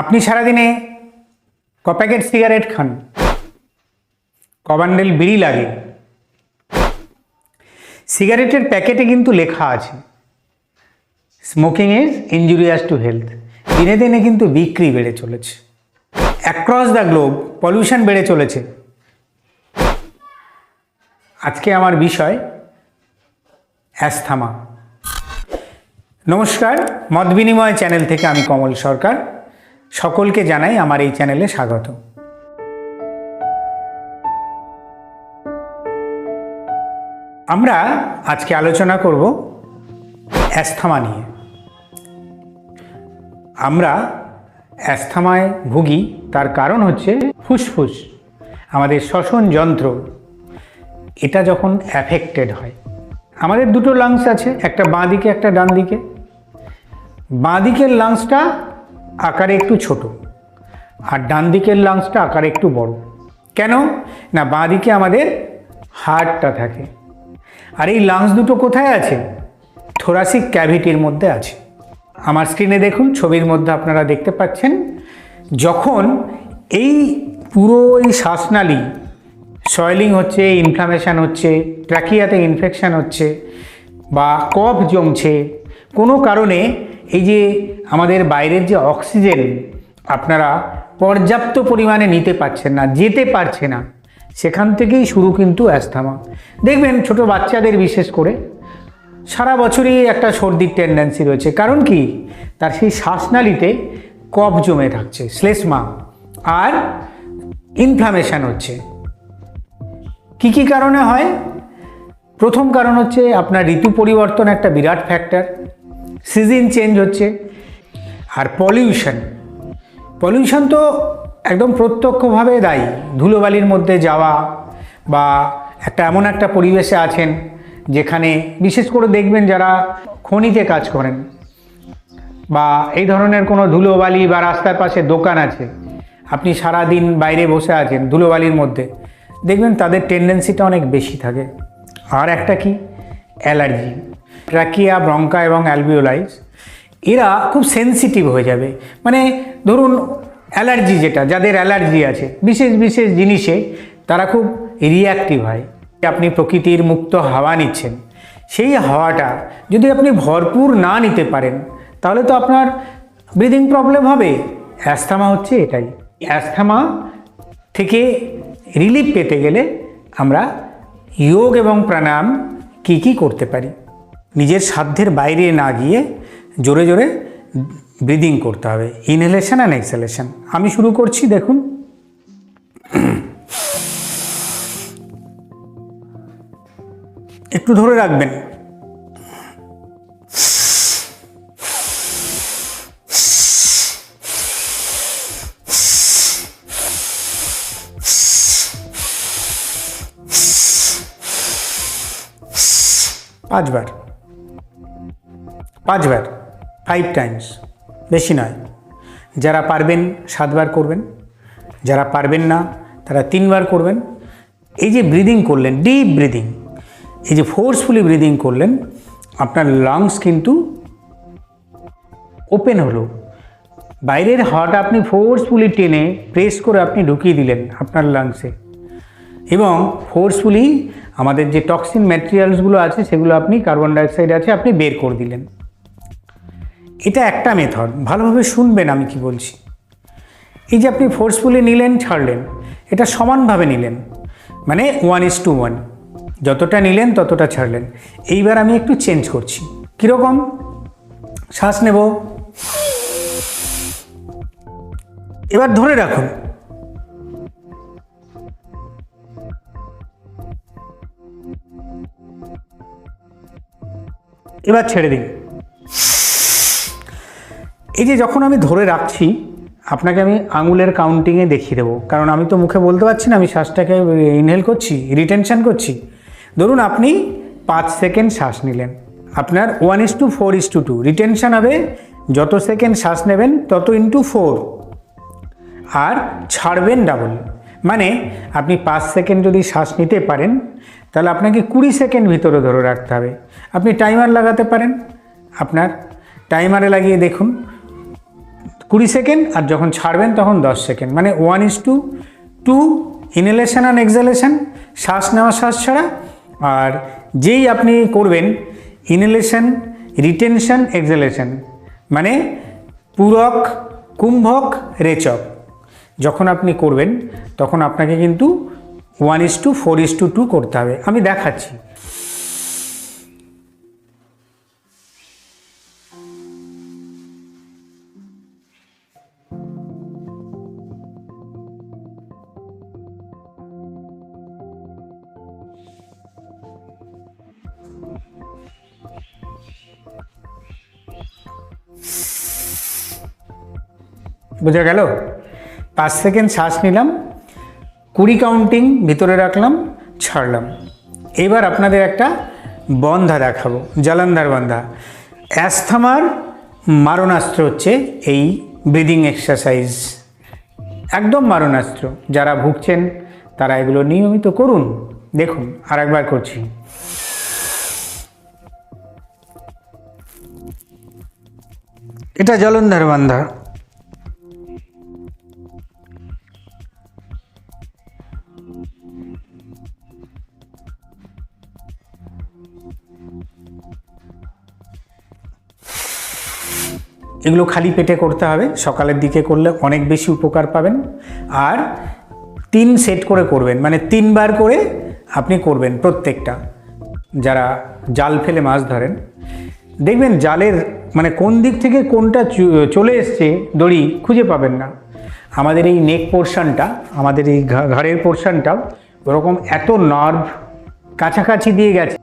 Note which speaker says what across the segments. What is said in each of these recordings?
Speaker 1: আপনি সারাদিনে ক প্যাকেট সিগারেট খান? ক বান্ডেল বিড়ি লাগে? সিগারেটের প্যাকেটে কিন্তু লেখা আছে smoking is injurious to health দিনে দিনে কিন্তু বিক্রি বেড়ে চলেছে। অ্যাক্রস দ্য গ্লোব পলিউশন বেড়ে চলেছে। আজকে আমার বিষয় অ্যাস্থমা নমস্কার, মত বিনিময় চ্যানেল থেকে আমি কমল সরকার। সকলকে জানাই আমার এই চ্যানেলে স্বাগত। আমরা আজকে আলোচনা করব অ্যাস্থমা নিয়ে। আমরা অ্যাস্থমায় ভুগি, তার কারণ হচ্ছে ফুসফুস, আমাদের শ্বসন যন্ত্র। এটা যখন অ্যাফেক্টেড হয়, আমাদের দুটো লাংস আছে, একটা বাঁ দিকে, একটা ডান দিকে। বাঁ দিকের লাংসটা আকারে একটু ছোট আর ডান দিকের লাংসটা আকারে একটু বড়। কেন? না, বাঁ দিকে আমাদের হার্টটা থাকে। আর এই লাংস দুটো কোথায় আছে? থোরাসিক ক্যাভিটির মধ্যে আছে। আমার স্ক্রিনে দেখুন, ছবির মধ্যে আপনারা দেখতে পাচ্ছেন, যখন এই পুরো এই শ্বাসনালী সয়েলিং হচ্ছে ইনফ্লামেশন হচ্ছে ট্র্যাকিয়াতে ইনফেকশন হচ্ছে বা কফ জমছে, কোনো কারণে এই যে আমাদের বাইরের যে অক্সিজেন, আপনারা পর্যাপ্ত পরিমাণে নিতে পারছেন না, যেতে পারছে না, সেখান থেকেই শুরু কিন্তু অ্যাস্থামা। দেখবেন ছোট বাচ্চাদের বিশেষ করে সারা বছরই একটা সর্দির টেন্ডেন্সি রয়েছে। কারণ কি? তার সেই শ্বাসনালীতে কফ জমে থাকছে, শ্লেষ্মা আর ইনফ্লামেশন হচ্ছে। কি কি কারণে হয়? প্রথম কারণ হচ্ছে আপনার ঋতু পরিবর্তন একটা বিরাট ফ্যাক্টর সিজন চেঞ্জ হচ্ছে আর পলিউশন। পলিউশন তো একদম প্রত্যক্ষভাবে দায়ী। ধুলোবালির মধ্যে যাওয়া বা একটা এমন একটা পরিবেশে আছেন যেখানে বিশেষ করে দেখবেন যারা খনিতে কাজ করেন বা এই ধরনের কোনো ধুলোবালি বা রাস্তার পাশে দোকান আছে, আপনি সারা দিন বাইরে বসে আছেন ধুলোবালির মধ্যে, দেখবেন তাদের টেন্ডেন্সিটা অনেক বেশি থাকে। আর একটা কি? অ্যালার্জি ট্র্যাকিয়া ব্রঙ্কা এবং অ্যালবিওলাইজ এরা খুব সেন্সিটিভ হয়ে যাবে। মানে ধরুন অ্যালার্জি যেটা, যাদের অ্যালার্জি আছে, বিশেষ বিশেষ জিনিসে তারা খুব রিয়াক্টিভ হয়। আপনি প্রকৃতির মুক্ত হাওয়া নিচ্ছেন, সেই হাওয়াটা যদি আপনি ভরপুর না নিতে পারেন, তাহলে তো আপনার ব্রিদিং প্রবলেম হবে। অ্যাস্থমা হচ্ছে এটাই। অ্যাস্থমা থেকে রিলিফ পেতে গেলে আমরা যোগ এবং প্রাণায়াম কী কী করতে পারি? নিজের সাধ্যের বাইরে না গিয়ে জোরে জোরে ব্রিদিং করতে হবে। ইনহেলেশন অ্যান্ড এক্সেলেশন আমি শুরু করছি, দেখুন। একটু ধরে রাখবেন। পাঁচবার। পাঁচবার ফাইভ টাইমস বেশি নয়। যারা পারবেন সাতবার করবেন, যারা পারবেন না, তারা তিনবার করবেন। এই যে ব্রিদিং করলেন ডিপ ব্রিদিং এই যে ফোর্সফুলি ব্রিদিং করলেন, আপনার লাংস কিন্তু ওপেন হলো। বাইরের হাওয়াটা আপনি ফোর্সফুলি টেনে প্রেস করে আপনি ঢুকিয়ে দিলেন আপনার লাংসে এবং ফোর্সফুলি আমাদের যে টক্সিন ম্যাটেরিয়ালসগুলো আছে, সেগুলো আপনি কার্বন ডাইঅক্সাইড আছে, আপনি বের করে দিলেন। এটা একটা মেথড ভালোভাবে শুনবেন আমি কি বলছি। এই যে আপনি ফোর্সফুলি নিলেন, ছাড়লেন, এটা সমানভাবে নিলেন। মানে ওয়ান ইস টু ওয়ান যতটা নিলেন, ততটা ছাড়লেন। এইবার আমি একটু চেঞ্জ করছি। কীরকম? শ্বাস নেব। এবার ধরে রাখুন। এবার ছেড়ে দিন। এই যে যখন আমি ধরে রাখছি, আপনাকে আমি আঙুলের কাউন্টিংয়ে দেখিয়ে দেবো। কারণ আমি তো মুখে বলতে পারছি না, আমি শ্বাসটাকে ইনহেল করছি রিটেনশন করছি। ধরুন আপনি পাঁচ সেকেন্ড শ্বাস নিলেন। আপনার one is to four is to two retention হবে, যত সেকেন্ড শ্বাস নেবেন, তত ইন্টু ফোর আর ছাড়বেন ডাবল মানে আপনি পাঁচ সেকেন্ড যদি শ্বাস নিতে পারেন তাহলে আপনাকে কুড়ি সেকেন্ড ভিতরে ধরে রাখতে হবে। আপনি টাইমার লাগাতে পারেন। আপনার টাইমারে লাগিয়ে দেখুন। কুড়ি সেকেন্ড আর যখন ছাড়বেন তখন দশ সেকেন্ড। মানে one is to two inhalation and exhalation শ্বাস নেওয়া, শ্বাস ছাড়া। আর যেই আপনি করবেন ইনহেলেশন রিটেনশন এক্সালেশন মানে পূরক, কুম্ভক, রেচক। যখন আপনি করবেন, তখন আপনাকে কিন্তু one is to four is to two করতে হবে। আমি দেখাচ্ছি। বোঝা গেল? পাঁচ সেকেন্ড শ্বাস নিলাম। কুড়ি কাউন্টিং ভিতরে রাখলাম, ছাড়লাম। এবার আপনাদের একটা বন্ধা দেখাবো জলন্ধার বন্ধা। অ্যাস্থমার মারণাস্ত্র হচ্ছে এই ব্রিদিং এক্সারসাইজ। একদম মারণাস্ত্র, যারা ভুগছেন, তারা এগুলো নিয়মিত করুন। দেখুন আর একবার করছি। এটা জলন্ধার বান্ধা। এগুলো খালি পেটে করতে হবে, সকালের দিকে করলে অনেক বেশি উপকার পাবেন। আর তিন সেট করে করবেন মানে তিনবার করে আপনি করবেন প্রত্যেকটা। যারা জাল ফেলে মাছ ধরেন, দেখবেন জালের মানে কোন দিক থেকে কোনটা চলে এসছে দড়ি খুঁজে পাবেন না। আমাদের এই নেক পোর্শনটা, আমাদের এই ঘাড়ের পোর্শনটাও ওরকম এত নার্ভ কাছাকাছি দিয়ে গেছে।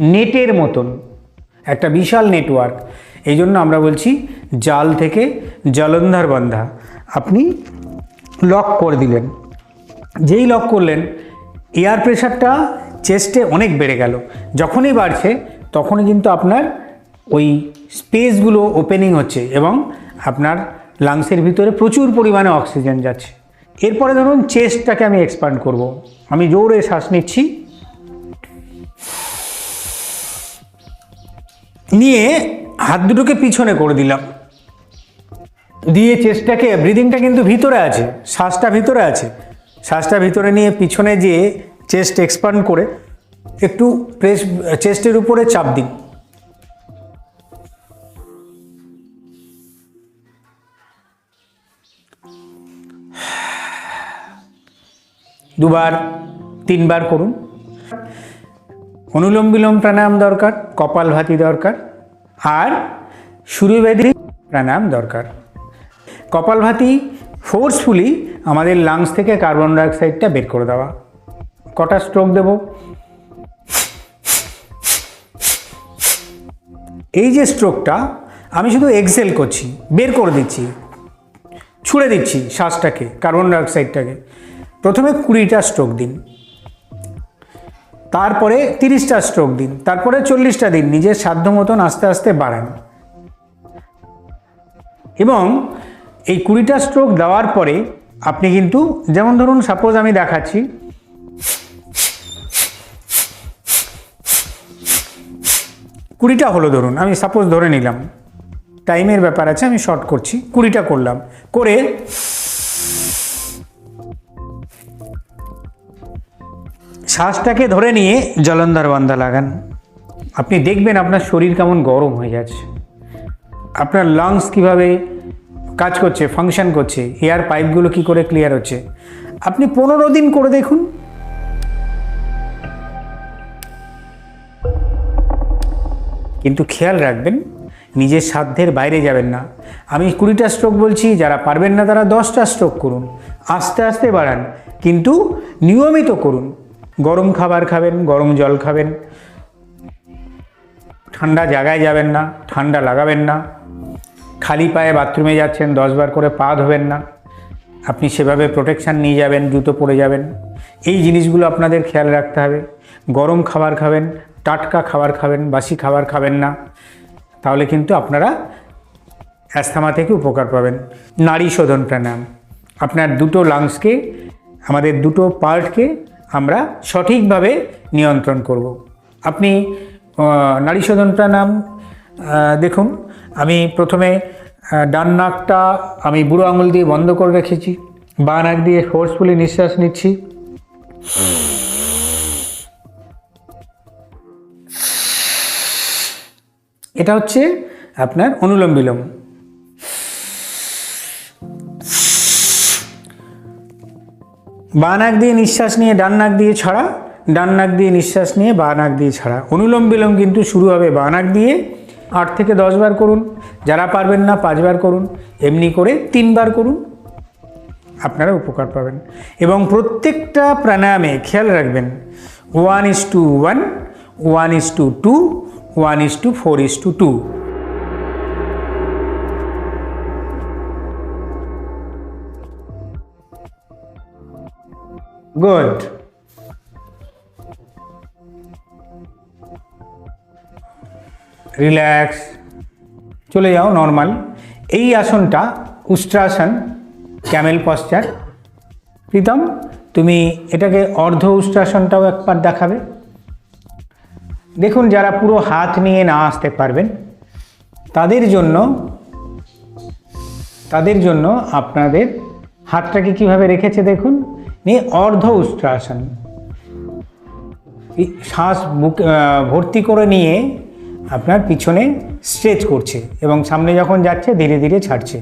Speaker 1: নেটের মতন। একটা বিশাল নেটওয়ার্ক। এই জন্য আমরা বলছি জাল থেকে জলন্ধার বন্ধা। আপনি লক করে দিলেন। যেই লক করলেন, এয়ার প্রেশারটা চেস্টে অনেক বেড়ে গেল। যখনই বাড়ছে, তখনই কিন্তু আপনার ওই স্পেসগুলো ওপেনিং হচ্ছে এবং আপনার লাংসের ভিতরে প্রচুর পরিমাণে অক্সিজেন যাচ্ছে। এরপরে ধরুন, চেস্টটাকে আমি এক্সপান্ড করব। আমি জোরে শ্বাস নিচ্ছি। নিয়ে হাত দুটোকে পিছনে করে দিলাম। দিয়ে চেস্টটাকে ব্রিদিংটা কিন্তু ভিতরে আছে, শ্বাসটা ভিতরে আছে। শ্বাসটা ভিতরে নিয়ে পিছনে যেয়ে চেস্ট এক্সপান্ড করে একটু প্রেস চেস্টের উপরে চাপ দিন দুবার, তিনবার করুন। অনুলোম বিলোম প্রাণায়াম দরকার, কপালভাতি দরকার। আর সূর্যবেদী প্রাণায়াম দরকার। কপালভাতি ফোর্সফুলি আমাদের লাংস থেকে কার্বন ডাইঅক্সাইডটা বের করে দেওয়া। কটা স্ট্রোক দেব? এই যে স্ট্রোকটা আমি শুধু এক্সেল করছি, বের করে দিচ্ছি। ছুড়ে দিচ্ছি শ্বাসটাকে কার্বন ডাইঅক্সাইডটাকে প্রথমে কুড়িটা স্ট্রোক দিন। তারপরে তিরিশটা স্ট্রোক দিন, তারপরে চল্লিশটা দিন, নিজের সাধ্য মতন আস্তে আস্তে বাড়ান। এবং এই কুড়িটা স্ট্রোক দেওয়ার পরে আপনি কিন্তু, যেমন ধরুন সাপোজ আমি দেখাচ্ছি। কুড়িটা হলো ধরুন, আমি সাপোজ ধরে নিলাম। টাইমের ব্যাপার আছে, আমি শর্ট করছি, কুড়িটা করলাম। করে শ্বাসটাকে ধরে নিয়ে জলন্ধর বান্ধা লাগান। আপনি দেখবেন আপনার শরীর কেমন গরম হয়ে যাচ্ছে। আপনার লাংস কীভাবে কাজ করছে ফাংশন করছে এয়ার পাইপগুলো কি করে ক্লিয়ার হচ্ছে। আপনি পনেরো দিন করে দেখুন। কিন্তু খেয়াল রাখবেন, নিজের সাধ্যের বাইরে যাবেন না। আমি কুড়িটা স্ট্রোক বলছি, যারা পারবেন না তারা দশটা স্ট্রোক করুন। আস্তে আস্তে বাড়ান, কিন্তু নিয়মিত করুন। গরম খাবার খাবেন, গরম জল খাবেন। ঠান্ডা জায়গায় যাবেন না, ঠান্ডা লাগাবেন না। খালি পায়ে বাথরুমে যাচ্ছেন, দশবার করে পা ধোবেন না। আপনি সেভাবে প্রোটেকশান নিয়ে যাবেন, জুতো পরে যাবেন। এই জিনিসগুলো আপনাদের খেয়াল রাখতে হবে। গরম খাবার খাবেন, টাটকা খাবার খাবেন, বাসি খাবার খাবেন না। তাহলে কিন্তু আপনারা অ্যাস্থামা থেকে উপকার পাবেন। নারী শোধন প্রাণায়াম। আপনার দুটো লাংসকে আমাদের দুটো পার্টকে আমরা সঠিকভাবে নিয়ন্ত্রণ করব। আপনি নারী শোধন প্রাণায়াম দেখুন, আমি প্রথমে ডান নাকটা আমি বুড়ো আঙুল দিয়ে বন্ধ করে রেখেছি, বা নাক দিয়ে ফোর্সফুলি নিঃশ্বাস নিচ্ছি। এটা হচ্ছে আপনার অনুলোম বিলোম। বা নাক দিয়ে নিঃশ্বাস নিয়ে ডান নাক দিয়ে ছাড়া, ডান নাক দিয়ে নিঃশ্বাস নিয়ে বা নাক দিয়ে ছাড়া। অনুলোম বিলোম কিন্তু শুরু হবে বা নাক দিয়ে আট থেকে দশ বার করুন। যারা পারবেন না পাঁচবার করুন। এমনি করে তিনবার করুন। আপনারা উপকার পাবেন। এবং প্রত্যেকটা প্রাণায়ামে খেয়াল রাখবেন। One is to one one is to two, one is to four is to two. Good relax চলে যাও নর্মাল এই আসনটা উষ্ট্রাসন ক্যামেল পশ্চার প্রীতম, তুমি এটাকে অর্ধ উষ্ট্রাসনটাও একবার দেখাবে। দেখুন, যারা পুরো হাত নিয়ে না আসতে পারবেন, তাদের জন্য তাদের জন্য আপনাদের হাতটাকে কীভাবে রেখেছে দেখুন। নিয়ে অর্ধ উষ্ট্রাসন। শ্বাস বুক ভর্তি করে নিয়ে আপনার পিছনে স্ট্রেচ করছে এবং সামনে যখন যাচ্ছে, ধীরে ধীরে ছাড়ছে।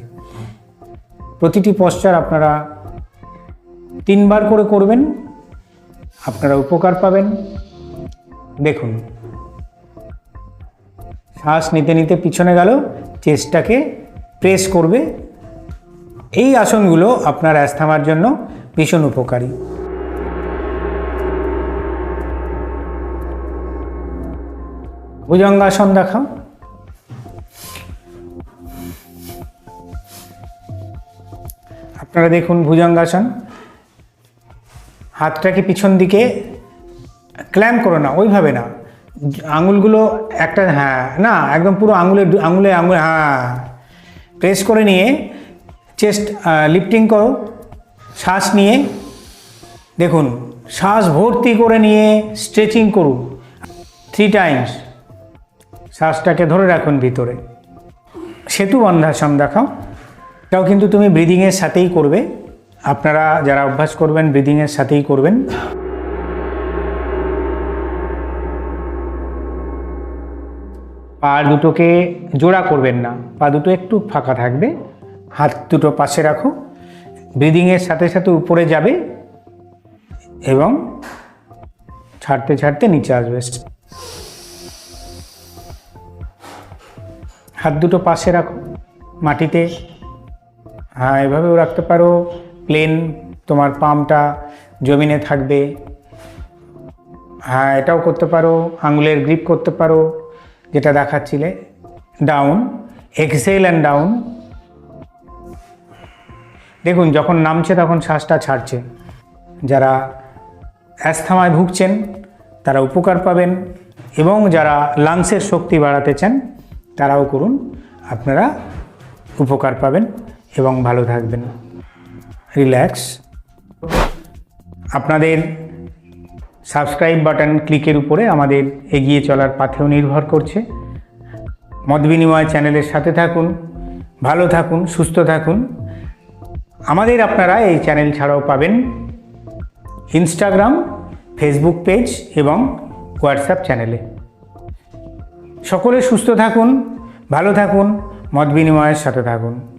Speaker 1: প্রতিটি পশ্চার আপনারা তিনবার করে করবেন, আপনারা উপকার পাবেন। দেখুন, শ্বাস নিতে নিতে পিছনে গেল চেস্টটাকে প্রেস করবে। এই আসনগুলো আপনার অ্যাস্থমার জন্য ভীষণ উপকারী। ভুজঙ্গাসন দেখাও। আপনারা দেখুন ভুজঙ্গাসন হাতটাকে পিছন দিকে ক্ল্যাম্প করো না, ওইভাবে না। আঙুলগুলো একটা হ্যাঁ না, একদম পুরো আঙুলে আঙুলে আঙুলে হ্যাঁ। প্রেস করে নিয়ে চেস্ট লিফটিং করো। শ্বাস নিয়ে, দেখুন, শ্বাস ভর্তি করে নিয়ে স্ট্রেচিং করুন। থ্রি টাইমস শ্বাসটাকে ধরে রাখুন ভিতরে। সেতু বন্ধাসন দেখাও। এটাও কিন্তু তুমি ব্রিদিংয়ের সাথেই করবে। আপনারা যারা অভ্যাস করবেন ব্রিদিংয়ের সাথেই করবেন। পা দুটোকে জোড়া করবেন না। পা দুটো একটু ফাঁকা থাকবে। হাত দুটো পাশে রাখো। ব্রিদিংয়ের সাথে সাথে উপরে যাবে এবং ছাড়তে ছাড়তে নিচে আসবে। হাত দুটো পাশে রাখো, মাটিতে। হ্যাঁ এভাবেও রাখতে পারো। প্লেন তোমার পামটা জমিনে থাকবে। হ্যাঁ এটাও করতে পারো, আঙুলের গ্রিপ করতে পারো, যেটা দেখাচ্ছিলে। ডাউন এক্সেল অ্যান্ড ডাউন দেখুন, যখন নামছে তখন শ্বাসটা ছাড়ছে। যারা অ্যাস্থমায় ভুগছেন, তারা উপকার পাবেন এবং যারা লাংসের শক্তি বাড়াতে চান তারাও করুন, আপনারা উপকার পাবেন এবং ভালো থাকবেন। রিল্যাক্স। আপনাদের সাবস্ক্রাইব বাটন ক্লিকের উপরে আমাদের এগিয়ে চলার পাথেও নির্ভর করছে। মত বিনিময় চ্যানেলের সাথে থাকুন, ভালো থাকুন, সুস্থ থাকুন। আমাদের আপনারা এই চ্যানেল ছাড়াও পাবেন ইনস্টাগ্রাম ফেসবুক পেজ এবং হোয়াটসঅ্যাপ চ্যানেলে সকলে সুস্থ থাকুন, ভালো থাকুন, মত বিনিময়ের সাথে থাকুন।